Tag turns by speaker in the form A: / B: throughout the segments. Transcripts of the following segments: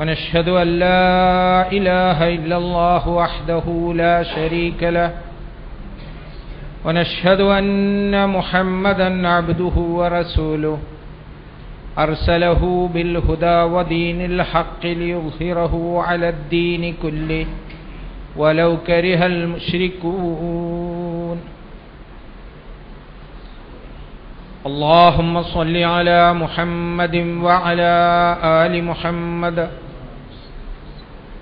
A: ونشهد أن لا إله إلا الله وحده لا شريك له. ونشهد أن محمدا عبده ورسوله. أرسله بالهدى ودين الحق ليظهره على الدين كله. ولو كره المشركون. اللهم صل على محمد وعلى آل محمد.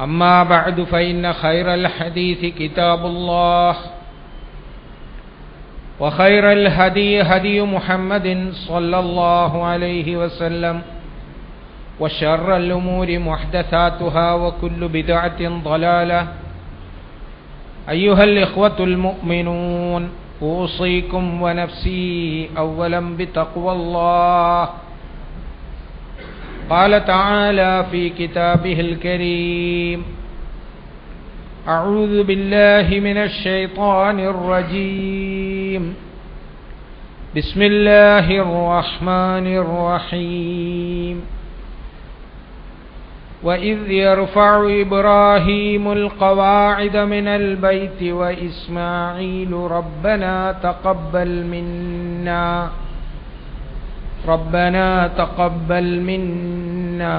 A: أما بعد فإن خير الحديث كتاب الله وخير الهدي هدي محمد صلى الله عليه وسلم وشر الأمور محدثاتها وكل بدعة ضلالة. أيها الإخوة المؤمنون أوصيكم ونفسي أولا بتقوى الله. قال تعالى في كتابه الكريم أعوذ بالله من الشيطان الرجيم. بسم الله الرحمن الرحيم. وإذ يرفع إبراهيم القواعد من البيت وإسماعيل ربنا تقبل منا. ربنا تقبل منا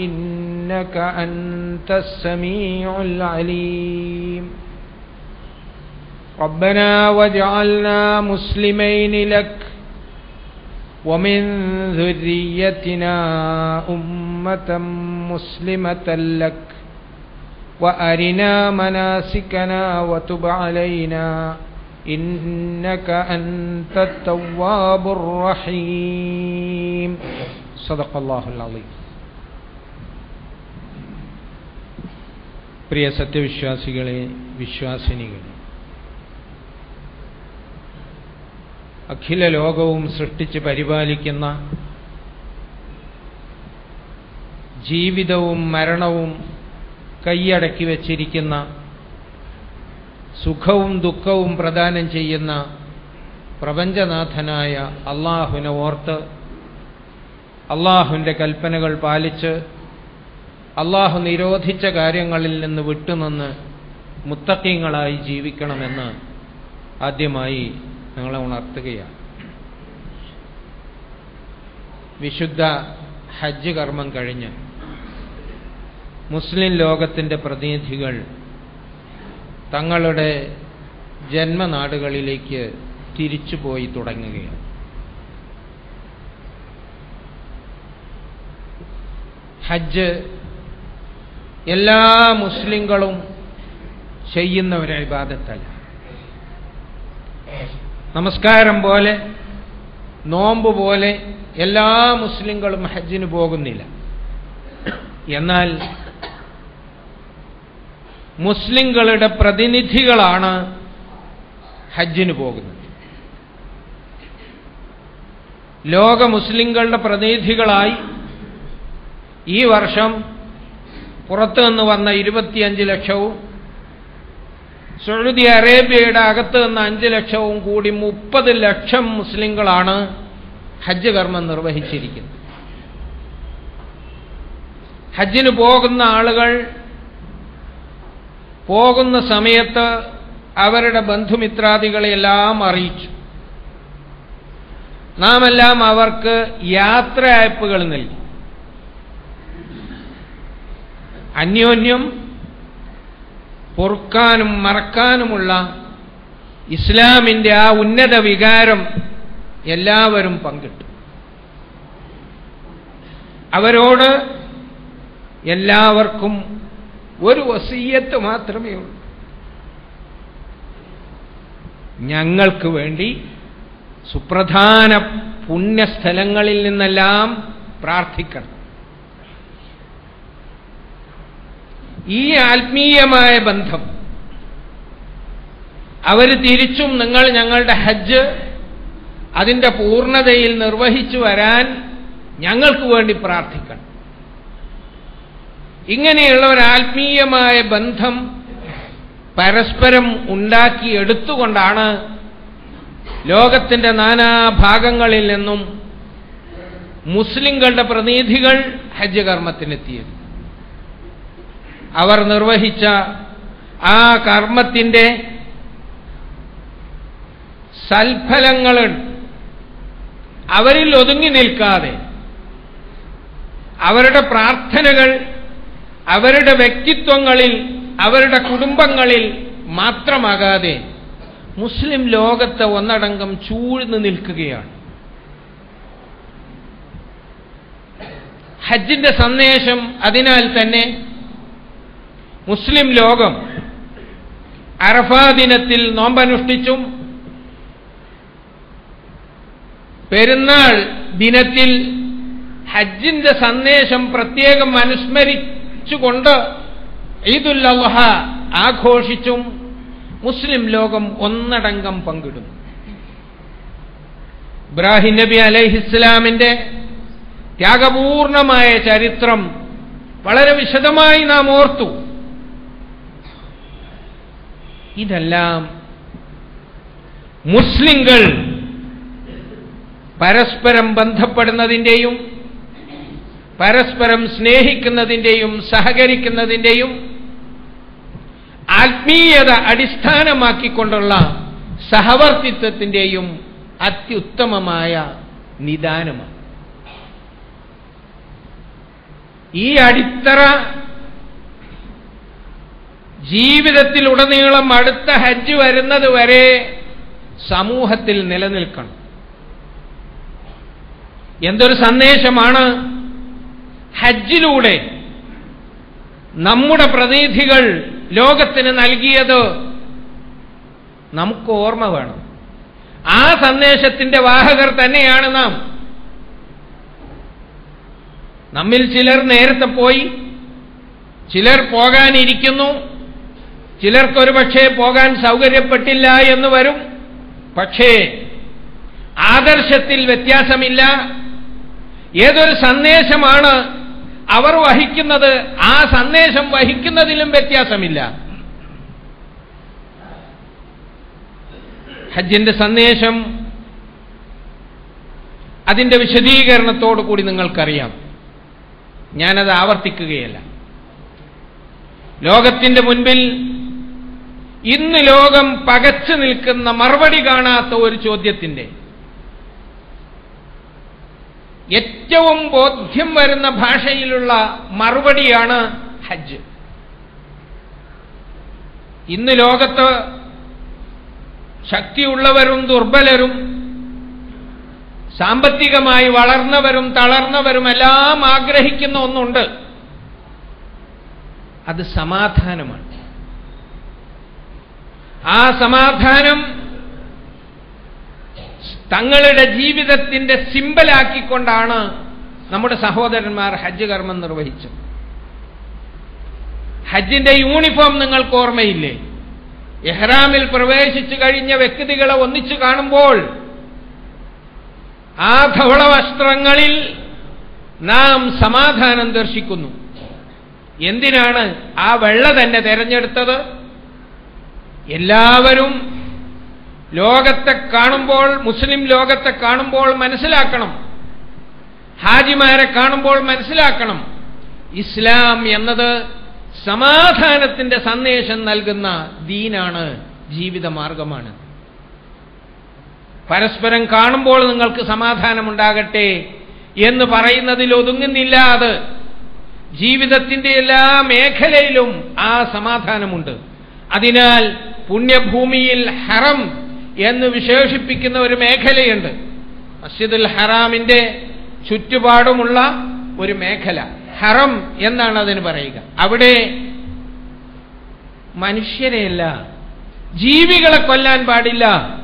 A: إنك أنت السميع العليم. ربنا واجعلنا مسلمين لك ومن ذريتنا أمة مسلمة لك. وأرنا مناسكنا وتب علينا. إنك أنت التواب الرحيم صدق الله العظيم പ്രിയ സത്യവിശ്വാസികളെ വിശ്വാസിനികളെ അഖില ലോകവും സൃഷ്ടിച്ച് പരിപാലിക്കുന്ന ജീവിതവും മരണവും കൈയടക്കി വച്ചിരിക്കുന്ന സുഖവും ദുഃഖവും പ്രദാനം ചെയ്യുന്ന പ്രപഞ്ചനാഥനായ അള്ളാഹുവിനെ ഓർത്ത് അള്ളാഹുവിന്റെ കൽപ്പനകൾ പാലിച്ച് അള്ളാഹു നിരോധിച്ച കാര്യങ്ങളിൽ നിന്ന് വിട്ടുനിന്ന് മുത്തക്കീങ്ങളായി ജീവിക്കണമെന്ന് ആദ്യമായി നിങ്ങളെ ഉണർത്തുകയാണ്. വിശുദ്ധ ഹജ്ജ് കർമ്മം കഴിഞ്ഞ് മുസ്ലിം ലോകത്തിന്റെ പ്രതിനിധികൾ തങ്ങളുടെ ജന്മനാടുകളിലേക്ക് തിരിച്ചുപോയി തുടങ്ങുകയാണ്. ഹജ്ജ് എല്ലാ മുസ്ലിങ്ങളും ചെയ്യുന്ന ഒരു ഇബാദത്തല്ല. നമസ്കാരം പോലെ നോമ്പ് പോലെ എല്ലാ മുസ്ലിങ്ങളും ഹജ്ജിന് പോകുന്നില്ല. എന്നാൽ മുസ്ലിങ്ങളുടെ പ്രതിനിധികളാണ് ഹജ്ജിന് പോകുന്നത്. ലോക മുസ്ലിങ്ങളുടെ പ്രതിനിധികളായി ഈ വർഷം പുറത്തു നിന്ന് വന്ന ഇരുപത്തിയഞ്ച് ലക്ഷവും സൗദി അറേബ്യയുടെ അകത്ത് നിന്ന് അഞ്ച് ലക്ഷവും കൂടി മുപ്പത് ലക്ഷം മുസ്ലിങ്ങളാണ് ഹജ്ജ് കർമ്മം നിർവഹിച്ചിരിക്കുന്നത്. ഹജ്ജിന് പോകുന്ന ആളുകൾ പോകുന്ന സമയത്ത് അവരുടെ ബന്ധുമിത്രാദികളെല്ലാം അറിയിച്ചു. നാമെല്ലാം അവർക്ക് യാത്ര യാത്രയയപ്പുകൾ നൽകി. അന്യോന്യം പൊറുക്കാനും മറക്കാനുമുള്ള ഇസ്ലാമിന്റെ ആ ഉന്നത വികാരം എല്ലാവരും പങ്കിട്ടു. അവരോട് എല്ലാവർക്കും ഒരു വസീയത്ത് മാത്രമേ ഉള്ളൂ. ഞങ്ങൾക്ക് വേണ്ടി സുപ്രധാന പുണ്യസ്ഥലങ്ങളിൽ നിന്നെല്ലാം പ്രാർത്ഥിക്കണം. ഈ ആത്മീയമായ ബന്ധം അവർ തിരിച്ചും നിങ്ങൾ ഞങ്ങളുടെ ഹജ്ജ് അതിന്റെ പൂർണതയിൽ നിർവഹിച്ചു വരാൻ ഞങ്ങൾക്ക് വേണ്ടി പ്രാർത്ഥിക്കണം. ഇങ്ങനെയുള്ള ഒരു ആത്മീയമായ ബന്ധം പരസ്പരം ഉണ്ടാക്കിയെടുത്തുകൊണ്ടാണ് ലോകത്തിന്റെ നാനാഭാഗങ്ങളിൽ നിന്നും മുസ്ലിങ്ങളുടെ പ്രതിനിധികൾ ഹജ്ജ് കർമ്മത്തിനെത്തിയത് അവർ നിർവഹിച്ച ആ കർമ്മത്തിന്റെ സൽഫലങ്ങൾ അവരിൽ ഒതുങ്ങി നിൽക്കാതെ അവരുടെ പ്രാർത്ഥനകൾ അവരുടെ വ്യക്തിത്വങ്ങളിൽ അവരുടെ കുടുംബങ്ങളിൽ മാത്രമാകാതെ മുസ്ലിം ലോകത്തെ ഒന്നടങ്കം ചൂഴ്ന്നു നിൽക്കുകയാണ്. ഹജ്ജിന്റെ സന്ദേശം അതിനാൽ തന്നെ മുസ്ലിം ലോകം അറഫാ ദിനത്തിൽ നോമ്പനുഷ്ഠിച്ചും പെരുന്നാൾ ദിനത്തിൽ ഹജ്ജിന്റെ സന്ദേശം പ്രത്യേകം അനുസ്മരിച്ചുകൊണ്ട് ഈദുൽ അള്ളഹ ആഘോഷിച്ചും മുസ്ലിം ലോകം ഒന്നടങ്കം പങ്കിടുന്നു. ഇബ്രാഹിം നബി അലൈഹിസ്ലാമിന്റെ ത്യാഗപൂർണമായ ചരിത്രം വളരെ വിശദമായി നാം ഓർത്തു. ഇതെല്ലാം മുസ്ലിങ്ങൾ പരസ്പരം ബന്ധപ്പെടുന്നതിന്റെയും പരസ്പരം സ്നേഹിക്കുന്നതിന്റെയും സഹകരിക്കുന്നതിന്റെയും ആത്മീയത അടിസ്ഥാനമാക്കിക്കൊണ്ടുള്ള സഹവർത്തിത്വത്തിന്റെയും അത്യുത്തമമായ നിദാനമാണ്. ഈ അടിത്തറ ജീവിതത്തിൽ ഉടനീളം അടുത്ത ഹജ്ജ് വരുന്നത് വരെ സമൂഹത്തിൽ നിലനിൽക്കണം. എന്തൊരു സന്ദേശമാണ് ഹജ്ജിലൂടെ നമ്മുടെ പ്രതിനിധികൾ ലോകത്തിന് നൽകിയത് നമുക്ക് ഓർമ്മ വേണം. ആ സന്ദേശത്തിന്റെ വാഹകർ തന്നെയാണ് നാം. നമ്മിൽ ചിലർ നേരത്തെ പോയി ചിലർ പോകാനിരിക്കുന്നു ചിലർക്കൊരു പക്ഷേ പോകാൻ സൗകര്യപ്പെട്ടില്ല എന്ന് വരും. പക്ഷേ ആദർശത്തിൽ വ്യത്യാസമില്ല. ഏതൊരു സന്ദേശമാണ് അവർ വഹിക്കുന്നത് ആ സന്ദേശം വഹിക്കുന്നതിലും വ്യത്യാസമില്ല. ഹജ്ജിന്റെ സന്ദേശം അതിന്റെ വിശദീകരണത്തോടു കൂടി നിങ്ങൾക്കറിയാം. ഞാനത് ആവർത്തിക്കുകയല്ല. ലോകത്തിന്റെ മുൻപിൽ ഇന്ന് ലോകം പകച്ചു നിൽക്കുന്ന മറുപടി കാണാത്ത ഒരു ചോദ്യത്തിന്റെ ഏറ്റവും ബോധ്യം വരുന്ന ഭാഷയിലുള്ള മറുപടിയാണ് ഹജ്ജ്. ഇന്ന് ലോകത്ത് ശക്തിയുള്ളവരും ദുർബലരും സാമ്പത്തികമായി വളർന്നവരും തളർന്നവരും എല്ലാം ആഗ്രഹിക്കുന്ന ഒന്നുണ്ട്. അത് സമാധാനമാണ്. ആ സമാധാനം തങ്ങളുടെ ജീവിതത്തിന്റെ സിമ്പലാക്കിക്കൊണ്ടാണ് നമ്മുടെ സഹോദരന്മാർ ഹജ്ജ് കർമ്മം നിർവഹിച്ചത്. ഹജ്ജിന്റെ യൂണിഫോം നിങ്ങൾക്ക് ഓർമ്മയില്ലേ? എഹ്റാമിൽ പ്രവേശിച്ചു കഴിഞ്ഞ വ്യക്തികളെ ഒന്നിച്ചു കാണുമ്പോൾ ആ ധവള വസ്ത്രങ്ങളിൽ നാം സമാധാനം ദർശിക്കുന്നു. എന്തിനാണ് ആ വെള്ള തന്നെ തെരഞ്ഞെടുത്തത്? എല്ലാവരും ലോകത്തെ കാണുമ്പോൾ മുസ്ലിം ലോകത്തെ കാണുമ്പോൾ മനസ്സിലാക്കണം. ഹാജിമാരെ കാണുമ്പോൾ മനസ്സിലാക്കണം. ഇസ്ലാം എന്നത് സമാധാനത്തിന്റെ സന്ദേശം നൽകുന്ന ദീനാണ് ജീവിതമാർഗമാണ്. പരസ്പരം കാണുമ്പോൾ നിങ്ങൾക്ക് സമാധാനമുണ്ടാകട്ടെ എന്ന് പറയുന്നതിൽ ഒതുങ്ങുന്നില്ല അത്. ജീവിതത്തിന്റെ എല്ലാ മേഖലയിലും ആ സമാധാനമുണ്ട്. അതിനാൽ പുണ്യഭൂമിയിൽ ഹറം എന്ന് വിശേഷിപ്പിക്കുന്ന ഒരു മേഖലയുണ്ട്. മസ്ജിദുൽ ഹറാമിന്റെ ചുറ്റുപാടുമുള്ള ഒരു മേഖല. ഹറം എന്നാണ് അതിന് പറയുക. അവിടെ മനുഷ്യരെയല്ല. ജീവികളെ കൊല്ലാൻ പാടില്ല.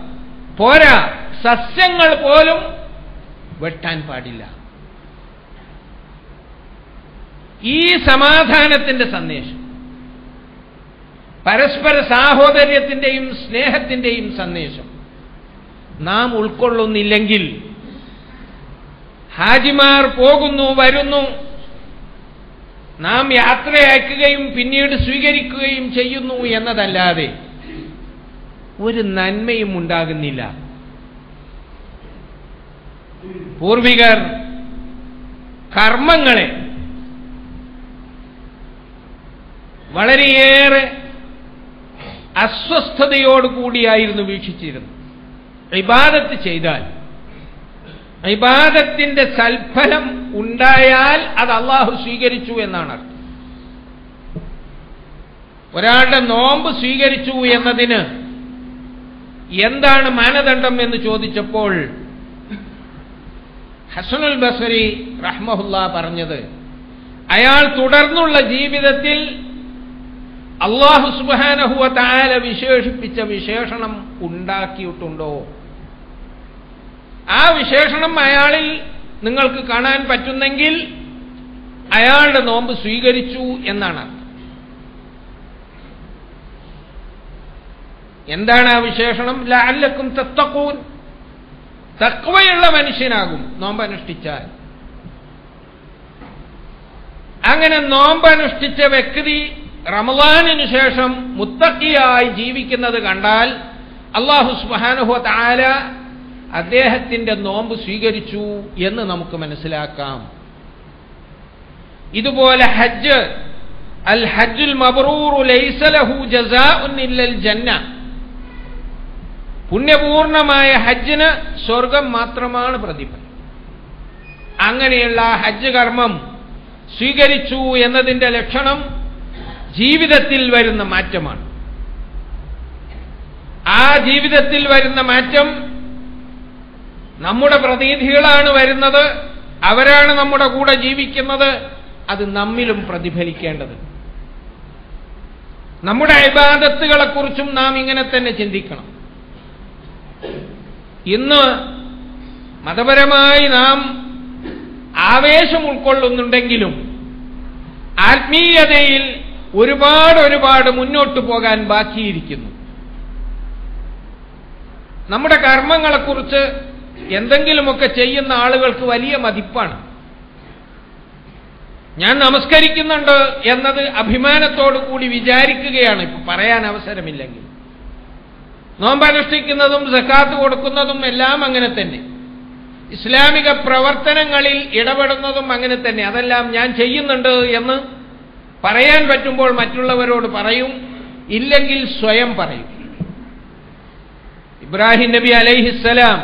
A: പോരാ. സസ്യങ്ങൾ പോലും വെട്ടാൻ പാടില്ല. ഈ സമാധാനത്തിന്റെ സന്ദേശം. പരസ്പര സാഹോദര്യത്തിന്റെയും സ്നേഹത്തിന്റെയും സന്ദേശം. നാം ഉൾക്കൊള്ളുന്നില്ലെങ്കിൽ ഹാജിമാർ പോകുന്നു വരുന്നു. നാം യാത്രയാക്കുകയും പിന്നീട് സ്വീകരിക്കുകയും ചെയ്യുന്നു എന്നതല്ലാതെ ഒരു നന്മയും ഉണ്ടാകുന്നില്ല. പൂർവികർ കർമ്മങ്ങളെ വളരെയേറെ അസ്വസ്ഥതയോടുകൂടിയായിരുന്നു വീക്ഷിച്ചിരുന്നത്. ഇബാദത്ത് ചെയ്താൽ ഇബാദത്തിന്റെ സൽഫലം ഉണ്ടായാൽ അത് അള്ളാഹു സ്വീകരിച്ചു എന്നാണ് അർത്ഥം. ഒരാളുടെ നോമ്പ് സ്വീകരിച്ചു എന്നതിന് എന്താണ് മാനദണ്ഡം എന്ന് ചോദിച്ചപ്പോൾ ഹസനുൽ ബസരി റഹ്മഹുല്ല പറഞ്ഞത് അയാൾ തുടർന്നുള്ള ജീവിതത്തിൽ അള്ളാഹു സുബാനഹുവ താല വിശേഷിപ്പിച്ച വിശേഷണം ഉണ്ടാക്കിയിട്ടുണ്ടോ? ആ വിശേഷണം അയാളിൽ നിങ്ങൾക്ക് കാണാൻ പറ്റുന്നെങ്കിൽ അയാളുടെ നോമ്പ് സ്വീകരിച്ചു എന്നാണ് എന്താണ് ആ വിശേഷണം? ലാലക്കും തത്തക്കൂൻ തക്വയുള്ള മനുഷ്യനാകും നോമ്പ് അനുഷ്ഠിച്ചാൽ അങ്ങനെ നോമ്പ് അനുഷ്ഠിച്ച വ്യക്തി റമദാനിനു ശേഷം മുത്തക്കിയായി ജീവിക്കുന്നത് കണ്ടാൽ അള്ളാഹു സുബാനുഹു താല അദ്ദേഹത്തിന്റെ നോമ്പ് സ്വീകരിച്ചു എന്ന് നമുക്ക് മനസ്സിലാക്കാം. ഇതുപോലെ ഹജ്ജ് അൽ ഹജ്ജുൽ മബ്റൂറു ലൈസലഹു ജസാഉൻ ഇല്ലൽ ജന്ന. പുണ്യപൂർണമായ ഹജ്ജിന് സ്വർഗം മാത്രമാണ് പ്രതിഫലം. അങ്ങനെയുള്ള ഹജ്ജ് കർമ്മം സ്വീകരിച്ചു എന്നതിന്റെ ലക്ഷണം ജീവിതത്തിൽ വരുന്ന മാറ്റമാണ്. ആ ജീവിതത്തിൽ വരുന്ന മാറ്റം നമ്മുടെ പ്രതിനിധികളാണ് വരുന്നത് അവരാണ് നമ്മുടെ കൂടെ ജീവിക്കുന്നത് അത് നമ്മിലും പ്രതിഫലിക്കേണ്ടത്. നമ്മുടെ അഭിബാധത്തുകളെക്കുറിച്ചും നാം ഇങ്ങനെ തന്നെ ചിന്തിക്കണം. ഇന്ന് മതപരമായി നാം ആവേശം ഉൾക്കൊള്ളുന്നുണ്ടെങ്കിലും ആത്മീയതയിൽ ഒരുപാട് ഒരുപാട് മുന്നോട്ട് പോകാൻ ബാക്കിയിരിക്കുന്നു. നമ്മുടെ കർമ്മങ്ങളെക്കുറിച്ച് എന്തെങ്കിലുമൊക്കെ ചെയ്യുന്ന ആളുകൾക്ക് വലിയ മതിപ്പാണ്. ഞാൻ നമസ്കരിക്കുന്നുണ്ട് എന്നത് അഭിമാനത്തോടു കൂടി വിചാരിക്കുകയാണ്. ഇപ്പൊ പറയാൻ അവസരമില്ലെങ്കിൽ. നോമ്പനുഷ്ഠിക്കുന്നതും സക്കാത്ത് കൊടുക്കുന്നതും എല്ലാം അങ്ങനെ തന്നെ. ഇസ്ലാമിക പ്രവർത്തനങ്ങളിൽ ഇടപെടുന്നതും അങ്ങനെ തന്നെ. അതെല്ലാം ഞാൻ ചെയ്യുന്നുണ്ട് എന്ന് പറയാൻ പറ്റുമ്പോൾ മറ്റുള്ളവരോട് പറയും ഇല്ലെങ്കിൽ സ്വയം പറയും. ഇബ്രാഹിം നബി അലൈഹിസ്സലാം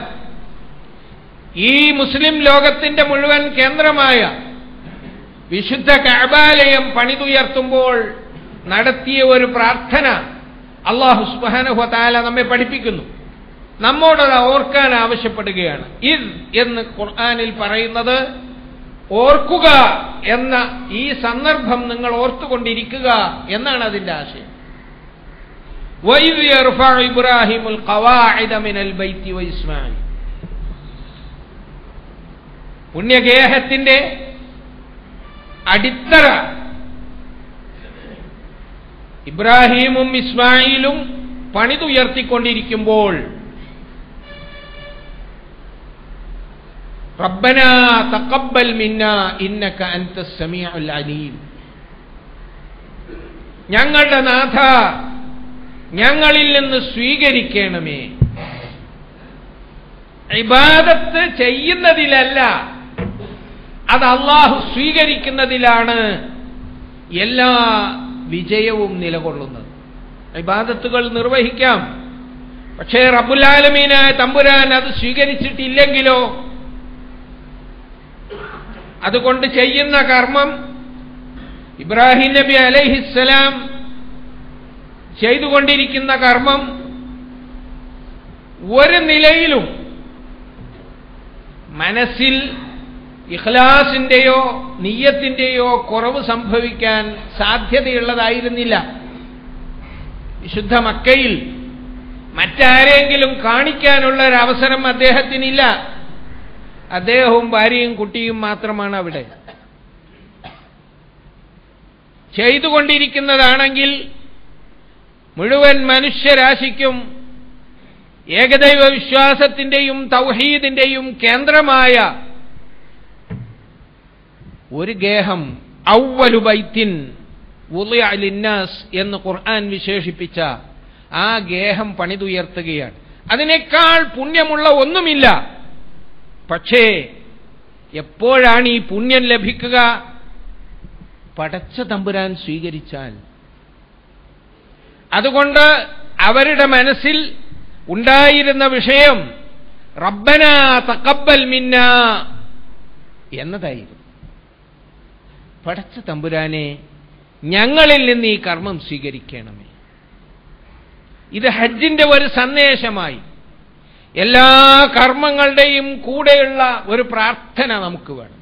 A: ഈ മുസ്ലിം ലോകത്തിന്റെ മുഴുവൻ കേന്ദ്രമായ വിശുദ്ധ കഅബാലയം പണിതുയർത്തുമ്പോൾ നടത്തിയ ഒരു പ്രാർത്ഥന അള്ളാഹു സുബ്ഹാനഹു താല നമ്മെ പഠിപ്പിക്കുന്നു. നമ്മോടത് ഓർക്കാൻ ആവശ്യപ്പെടുകയാണ്. ഇത് എന്ന് ഖുർആാനിൽ പറയുന്നത് ഓർക്കുക എന്ന ഈ സന്ദർഭം നിങ്ങൾ ഓർത്തുകൊണ്ടിരിക്കുക എന്നാണ് അതിന്റെ ആശയം. ഇബ്രാഹിമുൽ മിനൽ വ പുണ്യഗേഹത്തിന്റെ അടിത്തറ ഇബ്രാഹീമും ഇസ്മായിലും പണിതുയർത്തിക്കൊണ്ടിരിക്കുമ്പോൾ റബ്ബന തഖബ്ബൽ മിന്ന ഇന്നക അൻത സമീഉൽ അലീം. ഞങ്ങളുടെ നാഥ ഞങ്ങളിൽ നിന്ന് സ്വീകരിക്കണമേ. ഇബാദത്ത് ചെയ്യുന്നതിലല്ല അത് അള്ളാഹു സ്വീകരിക്കുന്നതിലാണ് എല്ലാ വിജയവും നിലകൊള്ളുന്നത്. ഇബാദത്തുകൾ നിർവഹിക്കാം. പക്ഷേ റബുലാലമീനായ തമ്പുരാൻ അത് സ്വീകരിച്ചിട്ടില്ലെങ്കിലോ അതുകൊണ്ട് ചെയ്യുന്ന കർമ്മം ഇബ്രാഹിം നബി അലൈഹിസ്സലാം ചെയ്തുകൊണ്ടിരിക്കുന്ന കർമ്മം ഒരു നിലയിലും മനസ്സിൽ ഇഖ്ലാസിന്റെയോ നീയത്തിന്റെയോ കുറവ് സംഭവിക്കാൻ സാധ്യതയുള്ളതായിരുന്നില്ല. വിശുദ്ധ മക്കയിൽ മറ്റാരെങ്കിലും കാണിക്കാനുള്ള ഒരു അവസരം അദ്ദേഹത്തിനില്ല. അദ്ദേഹവും ഭാര്യയും കുട്ടിയും മാത്രമാണ് അവിടെ. ചെയ്തുകൊണ്ടിരിക്കുന്നതാണെങ്കിൽ മുഴുവൻ മനുഷ്യരാശിക്കും ഏകദൈവ വിശ്വാസത്തിന്റെയും തൗഹീദിന്റെയും കേന്ദ്രമായ ഒരു ഗേഹം ഔവലു ബൈത്തിൻ ലിന്നാസ് എന്ന് ഖുർആൻ വിശേഷിപ്പിച്ച ആ ഗേഹം പണിതുയർത്തുകയാണ്. അതിനേക്കാൾ പുണ്യമുള്ള ഒന്നുമില്ല. പക്ഷേ എപ്പോഴാണ് ഈ പുണ്യം ലഭിക്കുക? പടച്ച തമ്പുരാൻ സ്വീകരിച്ചാൽ. അതുകൊണ്ട് അവരുടെ മനസ്സിൽ ഉണ്ടായിരുന്ന വിഷയം റബ്ബന തക്കപ്പൽ മിന്ന എന്നതായിരുന്നു. പടച്ച തമ്പുരാനെ ഞങ്ങളിൽ നിന്ന് ഈ കർമ്മം സ്വീകരിക്കണമേ. ഇത് ഹജ്ജിന്റെ ഒരു സന്ദേശമായി. എല്ലാ കർമ്മങ്ങളുടെയും കൂടെയുള്ള ഒരു പ്രാർത്ഥന നമുക്ക് വേണം.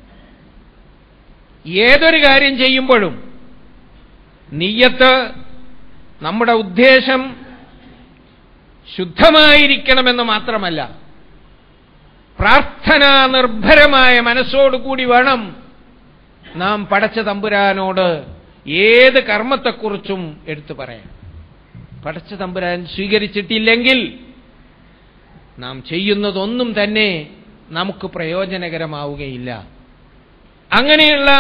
A: ഏതൊരു കാര്യം ചെയ്യുമ്പോഴും നീയത്ത് നമ്മുടെ ഉദ്ദേശം ശുദ്ധമായിരിക്കണമെന്ന് മാത്രമല്ല പ്രാർത്ഥനാ നിർഭരമായ മനസ്സോടുകൂടി വേണം നാം പടച്ച തമ്പുരാനോട് ഏത് കർമ്മത്തെക്കുറിച്ചും എടുത്തു പറയാം പടച്ച തമ്പുരാൻ സ്വീകരിച്ചിട്ടില്ലെങ്കിൽ നാം ചെയ്യുന്നതൊന്നും തന്നെ നമുക്ക് പ്രയോജനകരമാവുകയില്ല. അങ്ങനെയുള്ള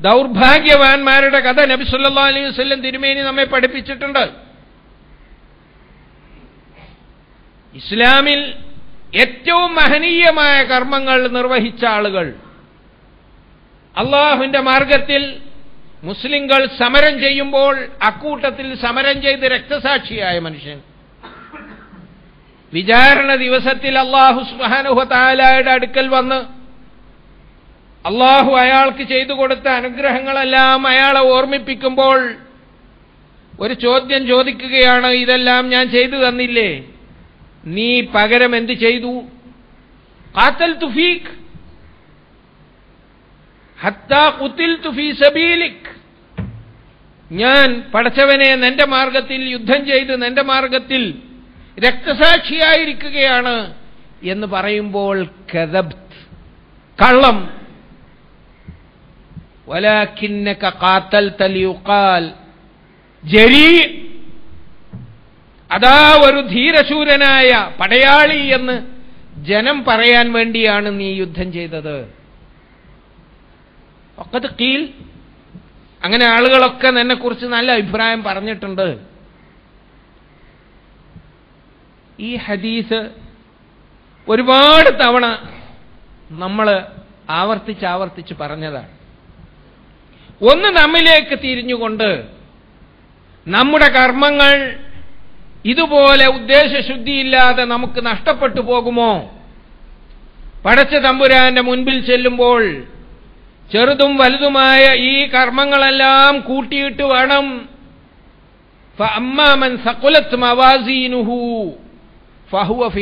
A: ദൗർഭാഗ്യവാന്മാരുടെ കഥ നബി സല്ലാ അലൈഹി വസ്ല്ലം തിരുമേനി നമ്മെ പഠിപ്പിച്ചിട്ടുണ്ട്. ഇസ്ലാമിൽ ഏറ്റവും മഹനീയമായ കർമ്മങ്ങൾ നിർവഹിച്ച ആളുകൾ അള്ളാഹുവിന്റെ മാർഗത്തിൽ മുസ്ലിങ്ങൾ സമരം ചെയ്യുമ്പോൾ അക്കൂട്ടത്തിൽ സമരം ചെയ്ത് രക്തസാക്ഷിയായ മനുഷ്യൻ. വിചാരണ ദിവസത്തിൽ അള്ളാഹു സുഹാനുഹത്താലായുടെ അടുക്കൽ വന്ന് അള്ളാഹു അയാൾക്ക് ചെയ്തു കൊടുത്ത അനുഗ്രഹങ്ങളെല്ലാം അയാളെ ഓർമ്മിപ്പിക്കുമ്പോൾ ഒരു ചോദ്യം ചോദിക്കുകയാണ് ഇതെല്ലാം ഞാൻ ചെയ്തു തന്നില്ലേ? നീ പകരം എന്ത് ചെയ്തു? കാത്തൽ തുഫീഖ് ഞാൻ പടച്ചവനെ നിന്റെ മാർഗത്തിൽ യുദ്ധം ചെയ്ത് നിന്റെ മാർഗത്തിൽ രക്തസാക്ഷിയായിരിക്കുകയാണ് എന്ന് പറയുമ്പോൾ കദബ്ത് കള്ളം. വലാഖിന്നക കാത്തൽ തലിയുക്കാൽ ജരി അതാ ഒരു ധീരശൂരനായ പടയാളി എന്ന് ജനം പറയാൻ വേണ്ടിയാണ് നീ യുദ്ധം ചെയ്തത്. ഒക്കത്ത് കീൽ. അങ്ങനെ ആളുകളൊക്കെ നിന്നെക്കുറിച്ച് നല്ല അഭിപ്രായം പറഞ്ഞിട്ടുണ്ട്. ഈ ഹദീസ് ഒരുപാട് തവണ നമ്മൾ ആവർത്തിച്ച് ആവർത്തിച്ച് പറഞ്ഞതാണ്. ഒന്ന് നമ്മിലേക്ക് തിരിഞ്ഞുകൊണ്ട് നമ്മുടെ കർമ്മങ്ങൾ ഇതുപോലെ ഉദ്ദേശശുദ്ധിയില്ലാതെ നമുക്ക് നഷ്ടപ്പെട്ടു പോകുമോ? പടച്ച തമ്പുരാന്റെ മുൻപിൽ ചെല്ലുമ്പോൾ ചെറുതും വലുതുമായ ഈ കർമ്മങ്ങളെല്ലാം കൂട്ടിയിട്ട് വേണം. അമ്മാമൻ സക്കുലത്ത് മവാസീനുഹു. ഫഹുവ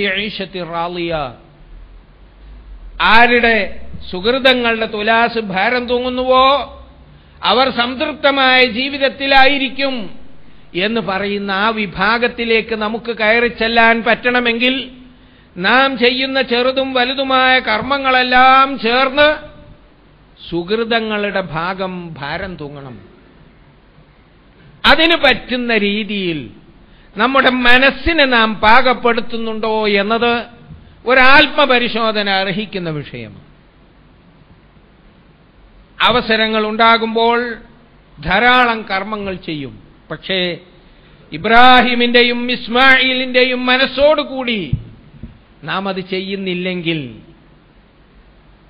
A: ആരുടെ സുഹൃതങ്ങളുടെ തുലാസ് ഭാരം തൂങ്ങുന്നുവോ? അവർ സംതൃപ്തമായ ജീവിതത്തിലായിരിക്കും എന്ന് പറയുന്ന ആ വിഭാഗത്തിലേക്ക് നമുക്ക് കയറി ചെല്ലാൻ പറ്റണമെങ്കിൽ നാം ചെയ്യുന്ന ചെറുതും വലുതുമായ കർമ്മങ്ങളെല്ലാം ചേർന്ന് സുഹൃതങ്ങളുടെ ഭാഗം ഭാരം തൂങ്ങണം. അതിന് പറ്റുന്ന രീതിയിൽ നമ്മുടെ മനസ്സിനെ നാം പാകപ്പെടുത്തുന്നുണ്ടോ എന്നത് ഒരാത്മപരിശോധന അർഹിക്കുന്ന വിഷയമാണ്. അവസരങ്ങൾ ഉണ്ടാകുമ്പോൾ ധാരാളം കർമ്മങ്ങൾ ചെയ്യും. പക്ഷേ ഇബ്രാഹിമിന്റെയും ഇസ്മായിലിന്റെയും മനസ്സോടുകൂടി നാം അത് ചെയ്യുന്നില്ലെങ്കിൽ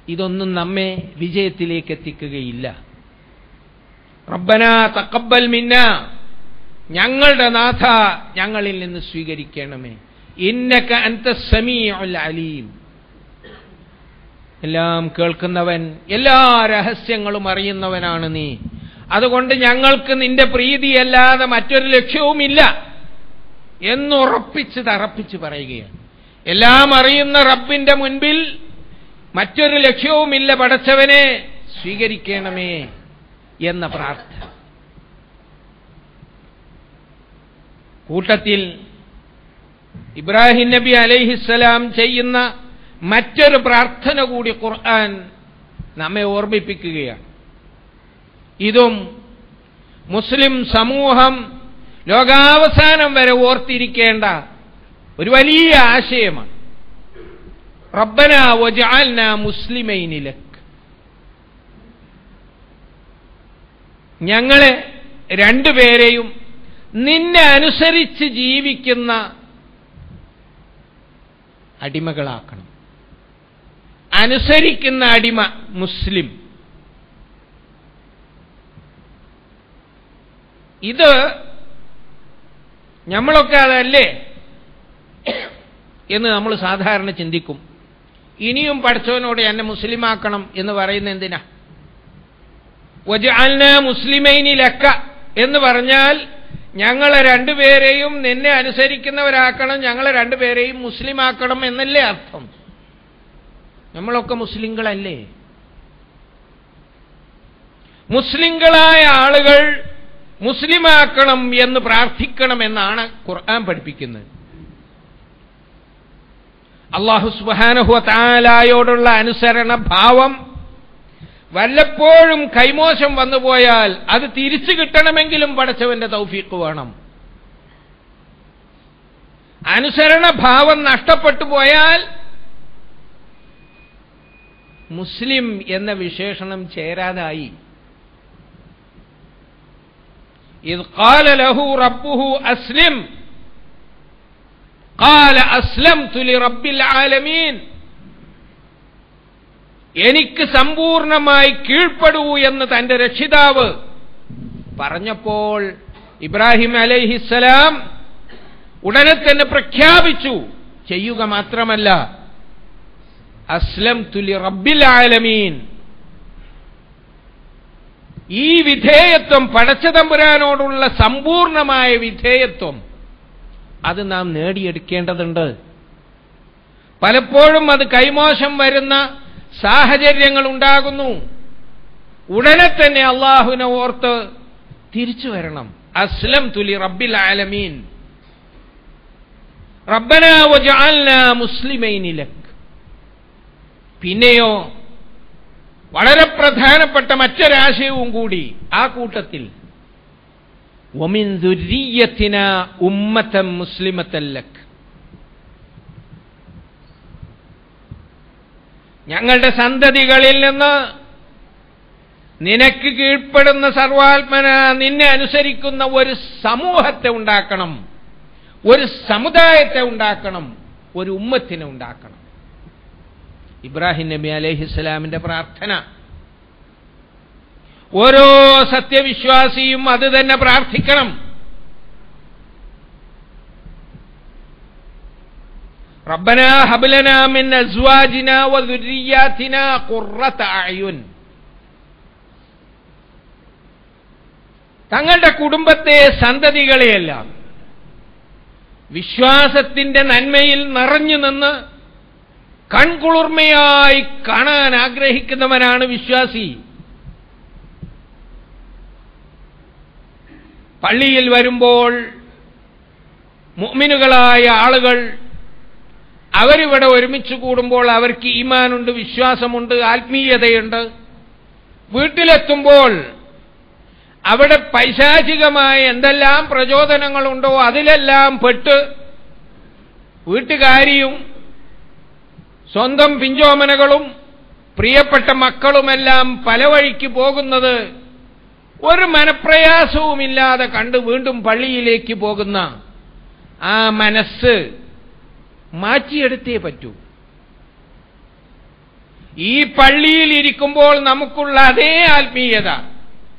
A: ഇതൊന്നും നമ്മെ വിജയത്തിലേക്ക് എത്തിക്കുകയില്ല. റബ്ബന തക്കബൽ മിന്ന. ഞങ്ങളുടെ നാഥ ഞങ്ങളിൽ നിന്ന് സ്വീകരിക്കണമേ. ഇന്നക അന്ത സമീഉൽ അലീം. എല്ലാം കേൾക്കുന്നവൻ എല്ലാ രഹസ്യങ്ങളും അറിയുന്നവനാണ് നീ. അതുകൊണ്ട് ഞങ്ങൾക്ക് നിന്റെ പ്രീതിയല്ലാതെ മറ്റൊരു ലക്ഷ്യവുമില്ല എന്നുറപ്പിച്ച് തറപ്പിച്ച് പറയുകയാണ്. എല്ലാം അറിയുന്ന റബ്ബിന്റെ മുൻപിൽ മറ്റൊരു ലക്ഷ്യവുമില്ല പടച്ചവനെ സ്വീകരിക്കണമേ എന്ന പ്രാർത്ഥന. കൂട്ടത്തിൽ ഇബ്രാഹിം നബി അലൈഹിസ്സലാം ചെയ്യുന്ന മറ്റൊരു പ്രാർത്ഥന കൂടി ഖുർആൻ നമ്മെ ഓർമ്മിപ്പിക്കുകയാണ്. ഇതും മുസ്ലിം സമൂഹം ലോകാവസാനം വരെ ഓർത്തിരിക്കേണ്ട ഒരു വലിയ ആശയമാണ്. റബ്ബന വജാൽന മുസ്ലിമൈനിലക് ഞങ്ങളെ രണ്ടുപേരെയും നിന്നെ അനുസരിച്ച് ജീവിക്കുന്ന അടിമകളാക്കണം. അനുസരിക്കുന്ന അടിമ മുസ്ലിം. ഇത് നമ്മളൊക്കെ അതല്ലേ? എന്ന് നമ്മൾ സാധാരണ ചിന്തിക്കും. ഇനിയും പഠിച്ചവനോട് എന്നെ മുസ്ലിമാക്കണം എന്ന് പറയുന്ന എന്തിനാ? വജാൽന മുസ്ലിമൈനിലക്ക എന്ന് പറഞ്ഞാൽ ഞങ്ങളെ രണ്ടുപേരെയും നിന്നെ അനുസരിക്കുന്നവരാക്കണം ഞങ്ങളെ രണ്ടുപേരെയും മുസ്ലിമാക്കണം എന്നല്ലേ അർത്ഥം. നമ്മളൊക്കെ മുസ്ലിങ്ങളല്ലേ? മുസ്ലിങ്ങളായ ആളുകൾ മുസ്ലിമാക്കണം എന്ന് പ്രാർത്ഥിക്കണമെന്നാണ് ഖുർആൻ പഠിപ്പിക്കുന്നത്. അള്ളാഹു സുബാനഹു താലായോടുള്ള അനുസരണ ഭാവം വല്ലപ്പോഴും കൈമോശം വന്നുപോയാൽ അത് തിരിച്ചു കിട്ടണമെങ്കിലും പടച്ചവന്റെ തൗഫീക്ക് വേണം അനുസരണ ഭാവം നഷ്ടപ്പെട്ടു പോയാൽ മുസ്ലിം എന്ന വിശേഷണം ചേരാതായി إذ قال له ربه أسلم قال أسلمت لرب العالمين എനിക്ക് സമ്പൂർണമായി കീഴ്പ്പെടൂ എന്ന് തന്റെ രക്ഷിതാവ് പറഞ്ഞപ്പോൾ ഇബ്രാഹിം അലൈഹിസ്സലാം ഉടനെ തന്നെ പ്രഖ്യാപിച്ചു ചെയ്യുക മാത്രമല്ല അസ്ലം തുലി റബ്ബിൽ ആലമീൻ. ഈ വിധേയത്വം പടച്ചതമ്പുരാനോടുള്ള സമ്പൂർണമായ വിധേയത്വം അത് നാം നേടിയെടുക്കേണ്ടതുണ്ട്. പലപ്പോഴും അത് കൈമോശം വരുന്ന സാഹചര്യങ്ങൾ ഉണ്ടാകുന്നു ഉടനെ തന്നെ അള്ളാഹുവിനെ ഓർത്ത് തിരിച്ചു വരണം. അസ്ലം തുലി റബ്ബിൽ ആലമീൻ. റബ്ബന പിന്നെയോ വളരെ പ്രധാനപ്പെട്ട മറ്റൊരാശയവും കൂടി ആ കൂട്ടത്തിൽ. ഒമിൻ ദുരീയത്തിന ഉമ്മത്തം മുസ്ലിമത്തല്ലക് ഞങ്ങളുടെ സന്തതികളിൽ നിന്ന് നിനക്ക് കീഴ്പ്പെടുന്ന സർവാത്മന നിന്നെ അനുസരിക്കുന്ന ഒരു സമൂഹത്തെ ഉണ്ടാക്കണം. ഒരു സമുദായത്തെ ഉണ്ടാക്കണം. ഒരു ഉമ്മത്തിനെ ഉണ്ടാക്കണം. ഇബ്രാഹിം നബി അലൈഹിസ്സലാമിന്റെ പ്രാർത്ഥന. ഓരോ സത്യവിശ്വാസിയും അത് തന്നെ പ്രാർത്ഥിക്കണം. ربنا هب لنا من ازواجنا وذرياتنا قرة اعين തങ്ങളുടെ കുടുംബത്തെ സന്തതികളെയെല്ലാം വിശ്വാസത്തിന്റെ നന്മയിൽ നിറഞ്ഞു നിന്ന് കൺകുളിർമയായി കാണാൻ ആഗ്രഹിക്കുന്നവനാണ് വിശ്വാസി പള്ളിയിൽ വരുമ്പോൾ മുഅ്മിനുകളായ ആളുകൾ അവരിവിടെ ഒരുമിച്ച് കൂടുമ്പോൾ അവർക്ക് ഈമാനുണ്ട് വിശ്വാസമുണ്ട് ആത്മീയതയുണ്ട്. വീട്ടിലെത്തുമ്പോൾ അവിടെ പൈശാചികമായ എന്തെല്ലാം പ്രചോദനങ്ങളുണ്ടോ അതിലെല്ലാം പെട്ട് വീട്ടുകാരിയും സ്വന്തം പിഞ്ചോമനകളും പ്രിയപ്പെട്ട മക്കളുമെല്ലാം പല വഴിക്ക് പോകുന്നത് ഒരു മനപ്രയാസവുമില്ലാതെ കണ്ട് വീണ്ടും പള്ളിയിലേക്ക് പോകുന്ന ആ മനസ്സ് മാറ്റിയെടുത്തേ പറ്റൂ. ഈ പള്ളിയിൽ ഇരിക്കുമ്പോൾ നമുക്കുള്ള അതേ ആത്മീയത.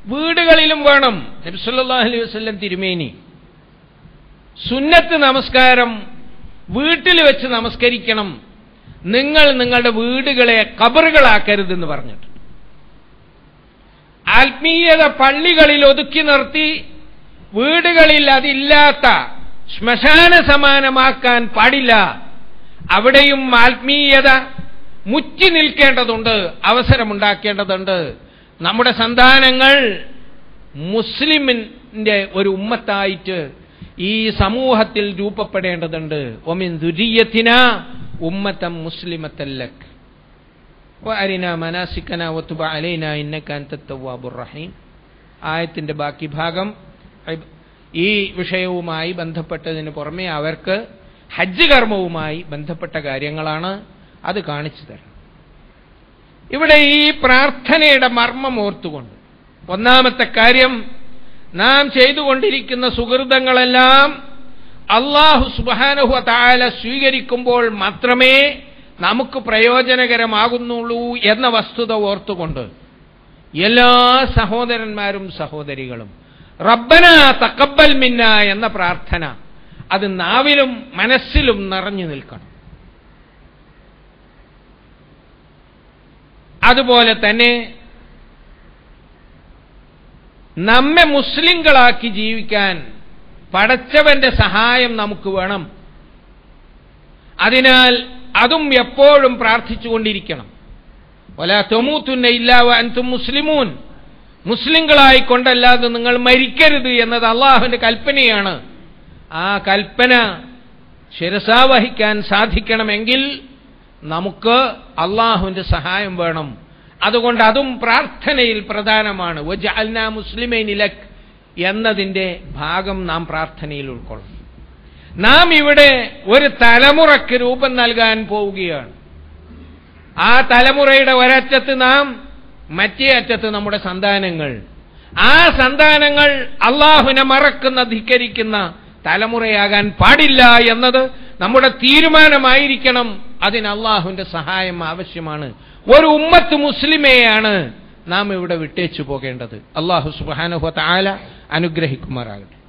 A: വീടുകളിലും വേണം. നബിസല്ലാ അലൈഹി തിരുമേനി. സുന്നത്ത് നമസ്കാരം. വീട്ടിൽ വെച്ച് നമസ്കരിക്കണം. നിങ്ങൾ നിങ്ങളുടെ വീടുകളെ കബറുകളാക്കരുതെന്ന് പറഞ്ഞിട്ട്. ആത്മീയത പള്ളികളിൽ ഒതുക്കി നിർത്തി. വീടുകളിൽ അതില്ലാത്ത ശ്മശാന സമാനമാക്കാൻ പാടില്ല. അവിടെയും ആത്മീയത മുറ്റി നിൽക്കേണ്ടതുണ്ട് അവസരമുണ്ടാക്കേണ്ടതുണ്ട്. നമ്മുടെ സന്താനങ്ങൾ മുസ്ലിമിന്റെ ഒരു ഉമ്മത്തായിട്ട് ഈ സമൂഹത്തിൽ രൂപപ്പെടേണ്ടതുണ്ട്. ഒമിൻ ദുരിയത്തിന ഉമ്മത്തം മുസ്ലിമത്തല്ലക് അരിന മനാസിക്കന ഒത്തുബ അലൈന ഇന്നക്കാൻ ആയത്തിന്റെ ബാക്കി ഭാഗം ഈ വിഷയവുമായി ബന്ധപ്പെട്ടതിന് പുറമെ അവർക്ക് ഹജ്ജ് കർമ്മവുമായി ബന്ധപ്പെട്ട കാര്യങ്ങളാണ് അത് കാണിച്ചു തരണം ഇവിടെ ഈ പ്രാർത്ഥനയുടെ മർമ്മം ഓർത്തുകൊണ്ട് ഒന്നാമത്തെ കാര്യം നാം ചെയ്തുകൊണ്ടിരിക്കുന്ന സുഹൃതങ്ങളെല്ലാം അള്ളാഹു സുബാനഹു താല സ്വീകരിക്കുമ്പോൾ മാത്രമേ നമുക്ക് പ്രയോജനകരമാകുന്നുള്ളൂ എന്ന വസ്തുത ഓർത്തുകൊണ്ട് എല്ലാ സഹോദരന്മാരും സഹോദരികളും റബ്ബന തക്കബൽ മിന്ന എന്ന പ്രാർത്ഥന അത് നാവിലും മനസ്സിലും നിറഞ്ഞു നിൽക്കണം. അതുപോലെ തന്നെ നമ്മെ മുസ്ലിങ്ങളാക്കി ജീവിക്കാൻ പടച്ചവന്റെ സഹായം നമുക്ക് വേണം. അതിനാൽ അതും എപ്പോഴും പ്രാർത്ഥിച്ചുകൊണ്ടിരിക്കണം. ഒല തൊമൂത്തുന്ന ഇല്ലാവ അൻതും മുസ്ലിമൂൻ. മുസ്ലിങ്ങളായിക്കൊണ്ടല്ലാതെ നിങ്ങൾ മരിക്കരുത് എന്നത് അള്ളാഹുവിന്റെ കൽപ്പനയാണ്. ആ കൽപ്പന ശിരസാവഹിക്കാൻ സാധിക്കണമെങ്കിൽ നമുക്ക് അള്ളാഹുവിന്റെ സഹായം വേണം. അതുകൊണ്ട് അതും പ്രാർത്ഥനയിൽ പ്രധാനമാണ്. മുസ്ലിമൈൻ ഇലക് എന്നതിന്റെ ഭാഗം നാം പ്രാർത്ഥനയിൽ ഉൾക്കൊള്ളും നാം ഇവിടെ ഒരു തലമുറയ്ക്ക് രൂപം നൽകാൻ പോവുകയാണ്. ആ തലമുറയുടെ ഒരറ്റത്ത് നാം മറ്റേ അറ്റത്ത് നമ്മുടെ സന്താനങ്ങൾ. ആ സന്താനങ്ങൾ അള്ളാഹുവിനെ മറക്കുന്ന ധിക്കരിക്കുന്ന തലമുറയാകാൻ പാടില്ല എന്നത് നമ്മുടെ തീരുമാനമായിരിക്കണം. അതിന് അള്ളാഹുവിന്റെ സഹായം ആവശ്യമാണ്. ഒരു ഉമ്മത്ത് മുസ്ലിമേയാണ് നാം ഇവിടെ വിട്ടേച്ചു പോകേണ്ടത്. അള്ളാഹു സുബാനുഹത്ത് ആല അനുഗ്രഹിക്കുമാറാകട്ടെ.